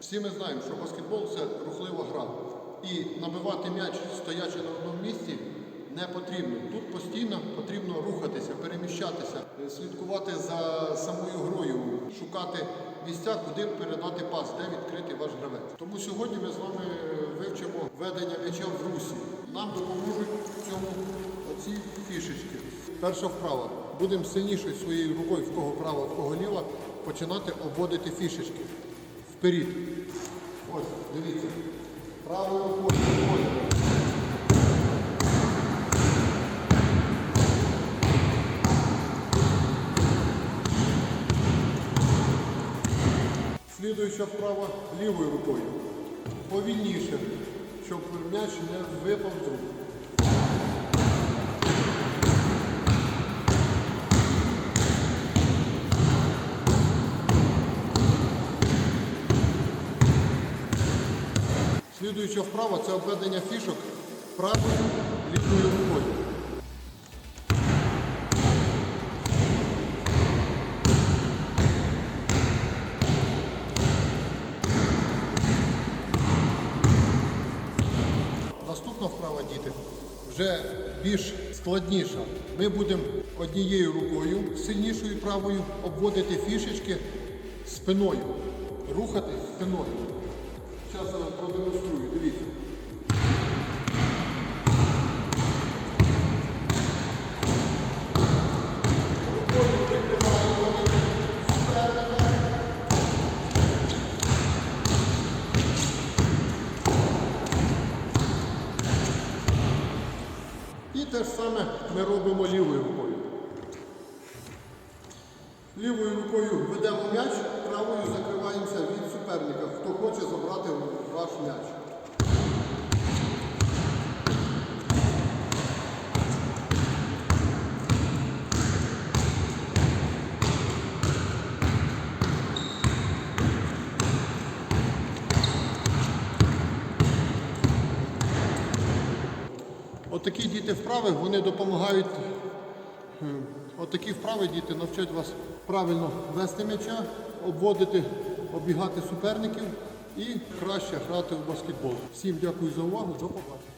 Всі ми знаємо, що баскетбол це рухлива гра. І набивати м'яч, стоячи на одному місці, не потрібно. Тут постійно потрібно рухатися, переміщатися, е, слідкувати за самою грою, шукати місця, куди передати пас, де відкрити ваш гравець. Тому сьогодні ми з вами е, вивчимо ведення м'яча в русі. Нам допоможуть в цьому оці фішечки. Перша вправа. Будемо сильнішою своєю рукою, в кого права, в кого ліва, починати обводити фішечки. Вперед. Ось, дивіться. Правою рукою обводимо. Слідуюча вправа лівою рукою. Повільніше, щоб м'яч не випав з рук. Слідуюча вправа це обведення фішок правою лівою рукою. Наступна вправа, діти, вже більш складніша. Ми будемо однією рукою, сильнішою правою, обводити фішечки спиною. Рухати спиною. Зараз я вам продемонструю, дивіться. І те ж саме ми робимо лівою рукою. Лівою рукою ведемо м'яч, правою закриваємося від суперника, хто хоче забрати ваш м'яч. Отакі діти вправи, вони допомагають. е, Отакі вправи діти навчать вас правильно вести м'яча, обводити, оббігати суперників і краще грати в баскетбол. Всім дякую за увагу, до побачення.